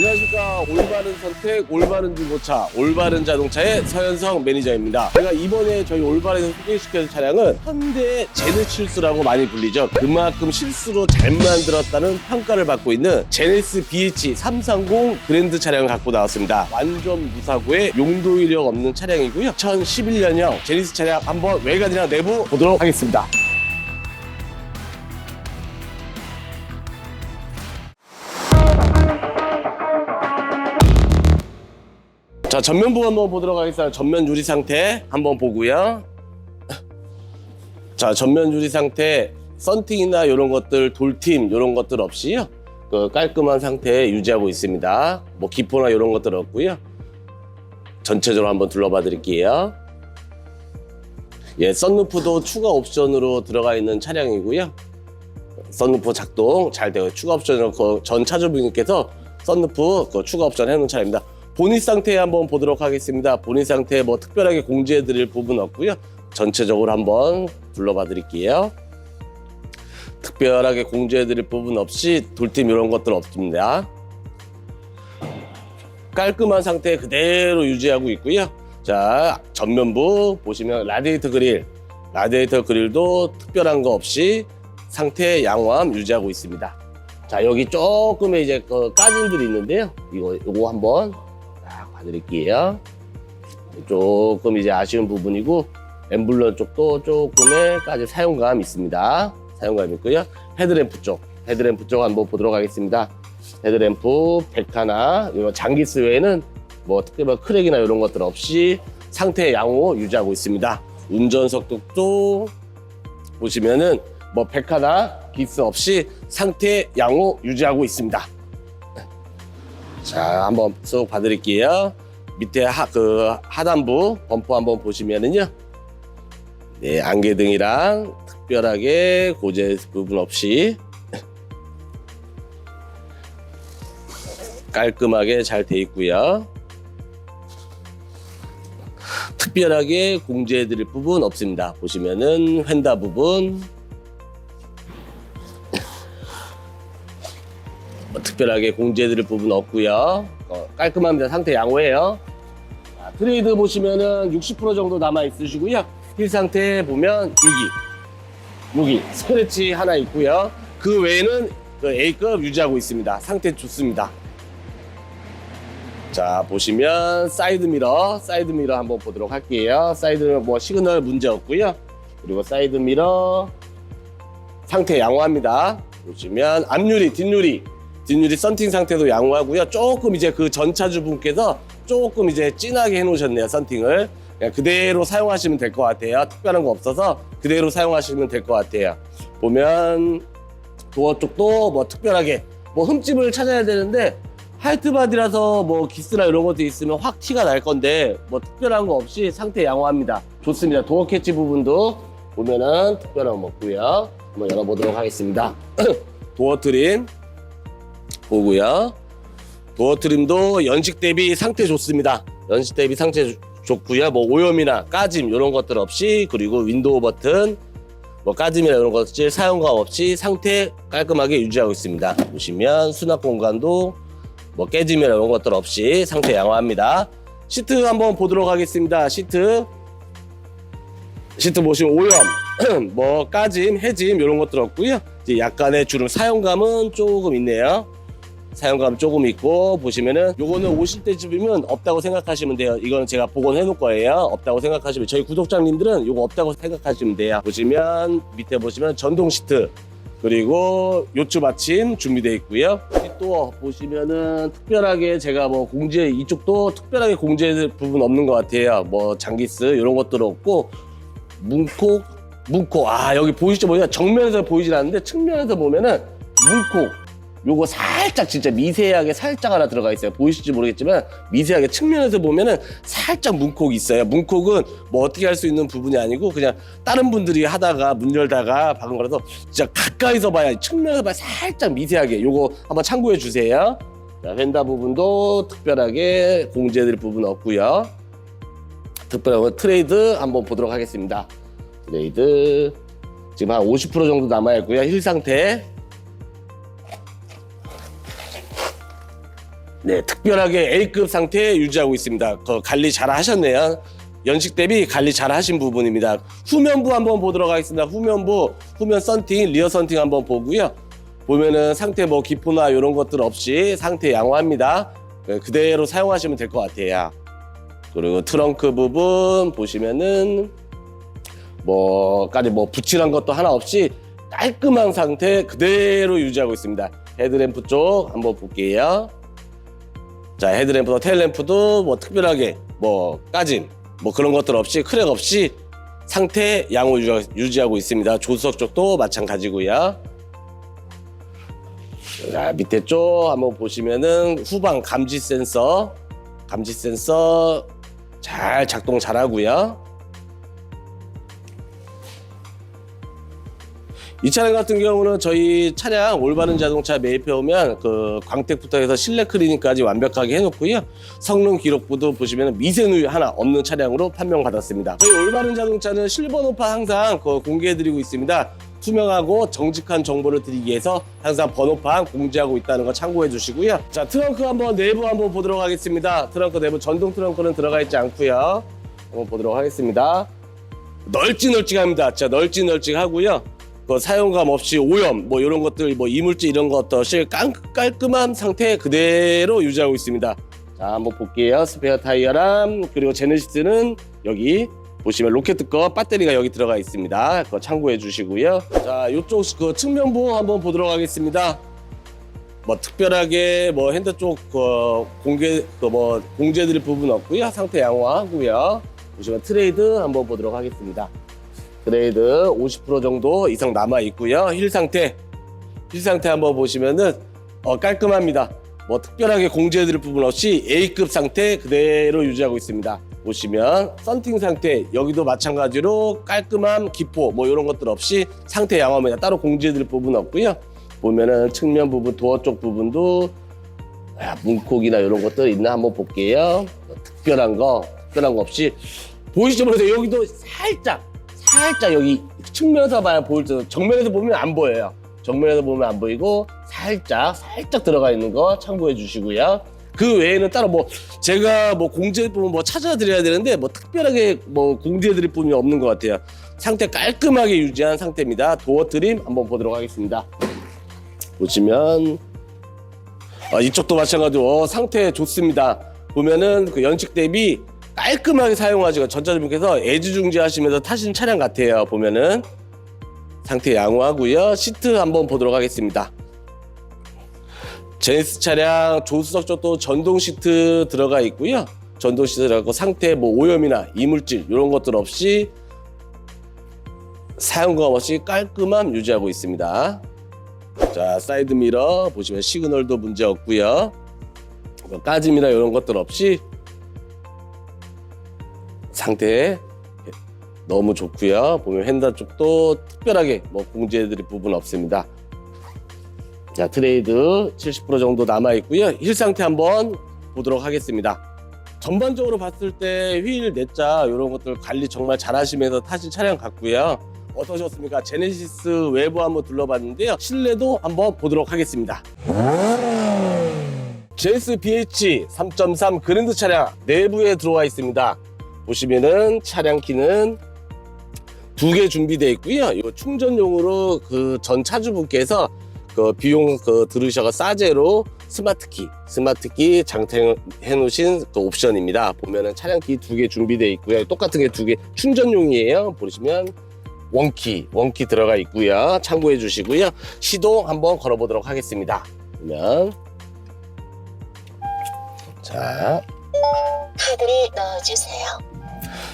안녕하십니까. 올바른 선택 올바른 중고차 올바른 자동차의 서현성 매니저입니다. 제가 이번에 저희 올바른에서 소개시켜줄 차량은 현대 제네실스라고 많이 불리죠. 그만큼 실수로 잘 만들었다는 평가를 받고 있는 제네시스 BH 330 그랜드 차량을 갖고 나왔습니다. 완전 무사고의 용도 이력 없는 차량이고요. 2011년형 제네시스 차량 한번 외관이랑 내부 보도록 하겠습니다 자 전면부 한번 보도록 하겠습니다. 전면 유리 상태 한번 보고요. 자 전면 유리 상태 썬팅이나 이런 것들 돌팀 이런 것들 없이요. 그 깔끔한 상태 유지하고 있습니다. 뭐 기포나 이런 것들 없고요. 전체적으로 한번 둘러봐 드릴게요. 예, 썬루프도 추가 옵션으로 들어가 있는 차량이고요. 썬루프 작동 잘 되고 추가 옵션으로 그 전 차주분께서 썬루프 그 추가 옵션 해놓은 차량입니다. 본닛 상태 한번 보도록 하겠습니다. 본닛 상태 뭐 특별하게 공지해 드릴 부분 없고요. 전체적으로 한번 둘러봐 드릴게요. 특별하게 공지해 드릴 부분 없이 돌팀 이런 것들 없습니다. 깔끔한 상태 그대로 유지하고 있고요. 자, 전면부 보시면 라디에이터 그릴, 라디에이터 그릴도 특별한 거 없이 상태 양호함 유지하고 있습니다. 자, 여기 조금의 이제 그 까짐들이 있는데요. 이거, 이거 한번 딱 봐드릴게요. 조금 이제 아쉬운 부분이고, 엠블럼 쪽도 조금의 까지 사용감 있습니다. 사용감 있고요. 헤드램프 쪽, 헤드램프 쪽 한번 보도록 하겠습니다. 헤드램프 100 하나, 이거 장기스 외에는 뭐 특별한 크랙이나 이런 것들 없이 상태 양호 유지하고 있습니다. 운전석 쪽도 보시면은 뭐100 하나 기스 없이 상태 양호 유지하고 있습니다. 자, 한번 쏙 봐드릴게요. 밑에 하, 그 하단부 범퍼 한번 보시면은요. 네, 안개등이랑 특별하게 고제 부분 없이 깔끔하게 잘 돼 있고요. 특별하게 공지해드릴 부분 없습니다. 보시면은 휀다 부분 특별하게 공지해드릴 부분 없고요. 어, 깔끔합니다. 상태 양호해요. 자, 트레이드 보시면은 60% 정도 남아 있으시고요. 힐 상태 보면 여기 여기 스크래치 하나 있고요. 그 외에는 그 A급 유지하고 있습니다. 상태 좋습니다. 자 보시면 사이드 미러 사이드 미러 한번 보도록 할게요 사이드 미러 뭐 시그널 문제 없고요 그리고 사이드 미러 상태 양호합니다 보시면 앞유리 뒷유리 뒷유리 썬팅 상태도 양호하고요 조금 이제 그 전차주분께서 조금 이제 진하게 해놓으셨네요 썬팅을 그냥 그대로 사용하시면 될 것 같아요 특별한 거 없어서 그대로 사용하시면 될 것 같아요 보면 도어 쪽도 뭐 특별하게 뭐 흠집을 찾아야 되는데 화이트 바디라서 뭐 기스나 이런 것도 있으면 확 티가 날 건데 뭐 특별한 거 없이 상태 양호합니다. 좋습니다. 도어 캐치 부분도 보면은 특별한 거 없고요. 한번 열어보도록 하겠습니다. 도어 트림 보고요. 도어 트림도 연식 대비 상태 좋습니다. 연식 대비 상태 좋고요. 뭐 오염이나 까짐 이런 것들 없이 그리고 윈도우 버튼 뭐 까짐이나 이런 것들 사용감 없이 상태 깔끔하게 유지하고 있습니다. 보시면 수납 공간도 뭐 깨짐이나 이런 것들 없이 상태 양호합니다. 시트 한번 보도록 하겠습니다. 시트 시트 보시면 오염, 뭐 까짐, 해짐 이런 것들 없고요. 이제 약간의 주름 사용감은 조금 있네요. 사용감 조금 있고 보시면은 요거는 오실 때쯤이면 없다고 생각하시면 돼요. 이거는 제가 복원해 놓을 거예요. 없다고 생각하시면 저희 구독자님들은 요거 없다고 생각하시면 돼요. 보시면 밑에 보시면 전동 시트 그리고 요트 받침 준비되어 있고요. 또 보시면은 특별하게 제가 뭐 공지해 이쪽도 특별하게 공지해 부분 없는 것 같아요. 뭐 장기스 이런 것들 없고 문콕 문콕 아 여기 보이시죠 보이냐 정면에서 보이진 않는데 측면에서 보면은 문콕 요거 살짝 진짜 미세하게 살짝 하나 들어가 있어요. 보이실지 모르겠지만 미세하게 측면에서 보면은 살짝 문콕이 있어요. 문콕은 뭐 어떻게 할 수 있는 부분이 아니고 그냥 다른 분들이 하다가 문 열다가 박은 거라서 진짜 가까이서 봐야 측면에서 봐야 살짝 미세하게 요거 한번 참고해 주세요. 자, 휀다 부분도 특별하게 공지해드릴 부분 없고요. 특별한 트레이드 한번 보도록 하겠습니다. 트레이드 지금 한 50% 정도 남아 있고요. 힐 상태 네, 특별하게 A급 상태 유지하고 있습니다. 그 관리 잘 하셨네요. 연식 대비 관리 잘 하신 부분입니다. 후면부 한번 보도록 하겠습니다. 후면부, 후면 썬팅, 리어 썬팅 한번 보고요. 보면은 상태 뭐 기포나 이런 것들 없이 상태 양호합니다. 네, 그대로 사용하시면 될 것 같아요. 그리고 트렁크 부분 보시면은 뭐까지 뭐 붙이란 것도 하나 없이 깔끔한 상태 그대로 유지하고 있습니다. 헤드램프 쪽 한번 볼게요. 자 헤드램프도 테일램프도 뭐 특별하게 뭐 까짐 뭐 그런 것들 없이 크랙 없이 상태 양호 유지- 유지하고 있습니다. 조수석 쪽도 마찬가지고요. 자 밑에 쪽 한번 보시면은 후방 감지 센서 감지 센서 잘 작동 잘 하고요. 이 차량 같은 경우는 저희 차량 올바른 자동차 매입해 오면 그 광택부터 해서 실내 클리닝까지 완벽하게 해놓고요. 성능 기록부도 보시면 미세누이 하나 없는 차량으로 판명받았습니다. 저희 올바른 자동차는 실번호판 항상 그 공개해드리고 있습니다. 투명하고 정직한 정보를 드리기 위해서 항상 번호판 공지하고 있다는 거 참고해 주시고요. 자 트렁크 한번 내부 한번 보도록 하겠습니다. 트렁크 내부 전동 트렁크는 들어가 있지 않고요. 한번 보도록 하겠습니다. 널찍널찍합니다. 진짜 널찍널찍하고요. 그 사용감 없이 오염 뭐 이런 것들 뭐 이물질 이런 것 없이 깔, 깔끔한 상태 그대로 유지하고 있습니다. 자 한번 볼게요. 스페어 타이어랑 그리고 제네시스는 여기 보시면 로켓 거 배터리가 여기 들어가 있습니다. 그거 참고해 주시고요. 자 이쪽 그 측면부 한번 보도록 하겠습니다. 뭐 특별하게 뭐 핸드 쪽 그 공개 그 뭐 공제드릴 부분 없고요. 상태 양호하고요. 보시면 트레이드 한번 보도록 하겠습니다. 트레이드 50% 정도 이상 남아 있고요. 힐 상태, 힐 상태 한번 보시면은 어, 깔끔합니다. 뭐 특별하게 공제해드릴 부분 없이 A급 상태 그대로 유지하고 있습니다. 보시면 썬팅 상태 여기도 마찬가지로 깔끔함, 기포 뭐 이런 것들 없이 상태 양호합니다. 따로 공제해드릴 부분 없고요. 보면은 측면 부분, 도어 쪽 부분도 아, 문콕이나 이런 것들 있나 한번 볼게요. 뭐 특별한 거, 특별한 거 없이 보이시죠? 그래서 여기도 살짝 살짝 여기 측면에서 봐야 보일 때 정면에서 보면 안 보여요. 정면에서 보면 안 보이고 살짝 살짝 들어가 있는 거 참고해 주시고요. 그 외에는 따로 뭐 제가 뭐 공제 부분 뭐 찾아드려야 되는데 뭐 특별하게 뭐 공지해드릴 부분이 없는 것 같아요. 상태 깔끔하게 유지한 상태입니다. 도어 트림 한번 보도록 하겠습니다. 보시면 아, 이쪽도 마찬가지로 어, 상태 좋습니다. 보면은 그 연식 대비 깔끔하게 사용하시고 전자주분께서 애지중지하시면서 타신 차량 같아요. 보면은 상태 양호하고요. 시트 한번 보도록 하겠습니다. 제네스 차량 조수석 쪽도 전동 시트 들어가 있고요. 전동 시트 들어가고 상태 뭐 오염이나 이물질 이런 것들 없이 사용감 없이 깔끔함 유지하고 있습니다. 자 사이드 미러 보시면 시그널도 문제 없고요. 뭐 까짐이나 이런 것들 없이 상태 너무 좋고요. 보면 휀다 쪽도 특별하게 뭐 공지해드릴 부분 없습니다. 자 트레이드 70% 정도 남아 있고요. 힐 상태 한번 보도록 하겠습니다. 전반적으로 봤을 때휠 내자 이런 것들 관리 정말 잘하시면서 타신 차량 같고요. 어떠셨습니까? 제네시스 외부 한번 둘러봤는데요. 실내도 한번 보도록 하겠습니다. 제네시스 BH 3.3 그랜드 차량 내부에 들어와 있습니다. 보시면은 차량 키는 두 개 준비되어 있고요. 이 충전용으로 그 전 차주분께서 그 비용 그 들으셔가 싸제로 스마트키, 스마트키 장착해 놓으신 그 옵션입니다. 보면은 차량 키 두 개 준비되어 있고요. 똑같은 게 두 개 충전용이에요. 보시면 원키, 원키 들어가 있고요. 참고해 주시고요. 시동 한번 걸어 보도록 하겠습니다. 그러면 자 카드를 넣어주세요.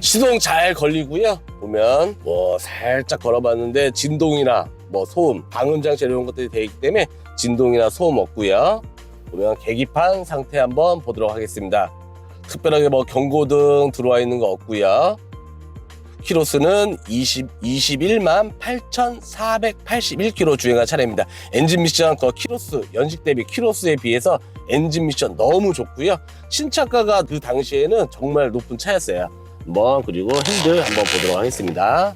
시동 잘 걸리고요. 보면 뭐 살짝 걸어봤는데 진동이나 뭐 소음, 방음 장치 이런 것들이 되어 있기 때문에 진동이나 소음 없고요. 보면 계기판 상태 한번 보도록 하겠습니다. 특별하게 뭐 경고등 들어와 있는 거 없고요. 키로수는 20, 21만 8,481km 주행한 차량입니다. 엔진 미션 그 키로수 연식 대비 키로수에 비해서 엔진 미션 너무 좋고요. 신차가가 그 당시에는 정말 높은 차였어요. 한번 그리고 핸들 한번 보도록 하겠습니다.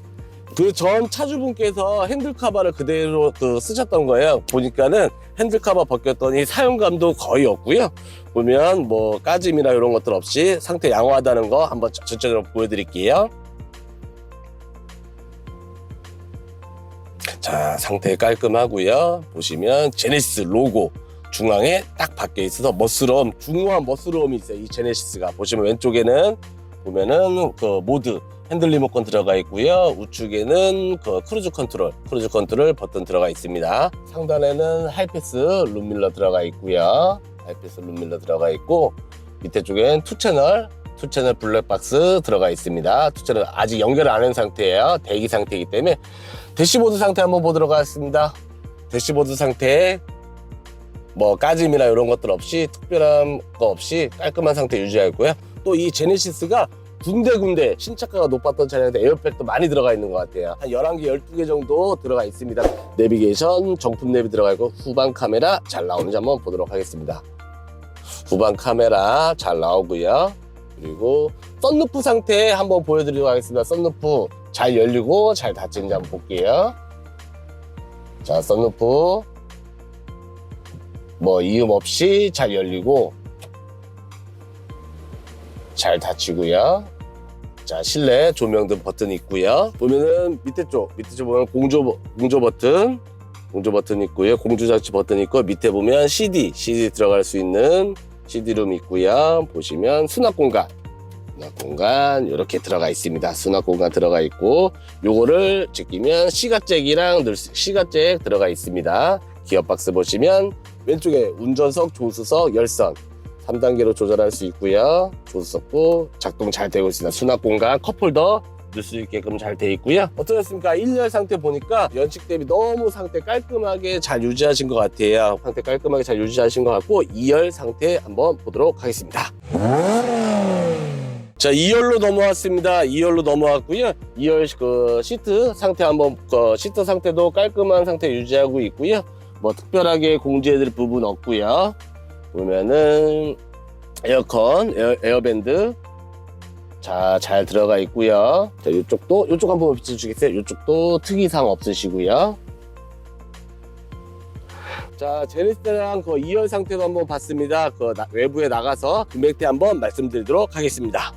그 전 차주분께서 핸들 카바를 그대로 그 쓰셨던 거예요. 보니까는 핸들 커버 벗겼더니 사용감도 거의 없고요. 보면 뭐 까짐이나 이런 것들 없이 상태 양호하다는 거 한번 전체적으로 보여드릴게요. 자 상태 깔끔하고요. 보시면 제네시스 로고 중앙에 딱 박혀 있어서 멋스러움 중후한 멋스러움이 있어요. 이 제네시스가 보시면 왼쪽에는 보면은 그 모드 핸들 리모컨 들어가 있고요. 우측에는 그 크루즈 컨트롤, 크루즈 컨트롤 버튼 들어가 있습니다. 상단에는 하이패스 룸밀러 들어가 있고요. 하이패스 룸밀러 들어가 있고 밑에 쪽엔 투 채널, 투 채널 블랙박스 들어가 있습니다. 투 채널 아직 연결 안 한 상태예요. 대기 상태이기 때문에 대시보드 상태 한번 보도록 하겠습니다. 대시보드 상태 뭐 까짐이나 이런 것들 없이 특별한 거 없이 깔끔한 상태 유지하고요. 또 이 제네시스가 군데군데 신차가가 높았던 차량인데 에어백도 많이 들어가 있는 것 같아요. 한 11개, 12개 정도 들어가 있습니다. 내비게이션, 정품 내비 들어가 있고 후방 카메라 잘 나오는지 한번 보도록 하겠습니다. 후방 카메라 잘 나오고요. 그리고 썬루프 상태 한번 보여드리도록 하겠습니다. 썬루프 잘 열리고 잘 닫히는지 한번 볼게요. 자, 썬루프 뭐 이음 없이 잘 열리고 잘 닫히고요. 자 실내 조명 등 버튼 있고요. 보면은 밑에 쪽 밑에 쪽 보면 공조 버- 공조 버튼 공조 버튼 있고요. 공조 장치 버튼 있고 밑에 보면 CD CD 들어갈 수 있는 CD룸 있고요. 보시면 수납 공간 수납 공간 이렇게 들어가 있습니다. 수납 공간 들어가 있고 요거를 제끼면 시가잭이랑 늘 시가잭 들어가 있습니다. 기어 박스 보시면 왼쪽에 운전석, 조수석, 열선 3단계로 조절할 수 있고요. 조수석도 작동 잘 되고 있습니다. 수납 공간, 컵홀더 넣을 수 있게끔 잘 돼 있고요. 어떠셨습니까? 1열 상태 보니까 연식 대비 너무 상태 깔끔하게 잘 유지하신 것 같아요. 상태 깔끔하게 잘 유지하신 것 같고 2열 상태 한번 보도록 하겠습니다. 자, 2열로 넘어왔습니다. 2열로 넘어왔고요. 2열 그 시트 상태 한번 그 시트 상태도 깔끔한 상태 유지하고 있고요. 뭐 특별하게 공지해드릴 부분 없고요. 보면은 에어컨, 에어, 에어 밴드 자, 잘 들어가 있고요. 자, 이쪽도 이쪽 한번 비춰 주겠어요? 이쪽도 특이사항 없으시고요. 자, 제네시스랑 그 2열 상태도 한번 봤습니다. 그 나- 외부에 나가서 금액대 한번 말씀드리도록 하겠습니다.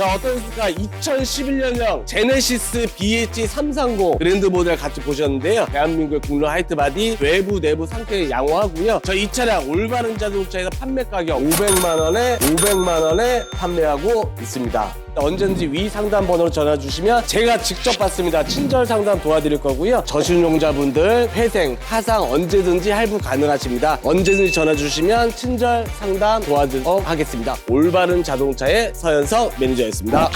자, 어떠셨습니까? 2011년형 제네시스 BH330 그랜드 모델 같이 보셨는데요. 대한민국의 국룰 하이트 바디 외부 내부 상태 양호하고요. 저 이 차량 올바른 자동차에서 판매 가격 500만 원에 500만 원에 판매하고 있습니다. 언제든지 위 상담 번호로 전화 주시면 제가 직접 받습니다. 친절 상담 도와드릴 거고요. 저신용자분들 회생, 하상 언제든지 할부 가능하십니다. 언제든지 전화 주시면 친절 상담 도와드리도록 하겠습니다. 올바른 자동차의 서현석 매니저였습니다.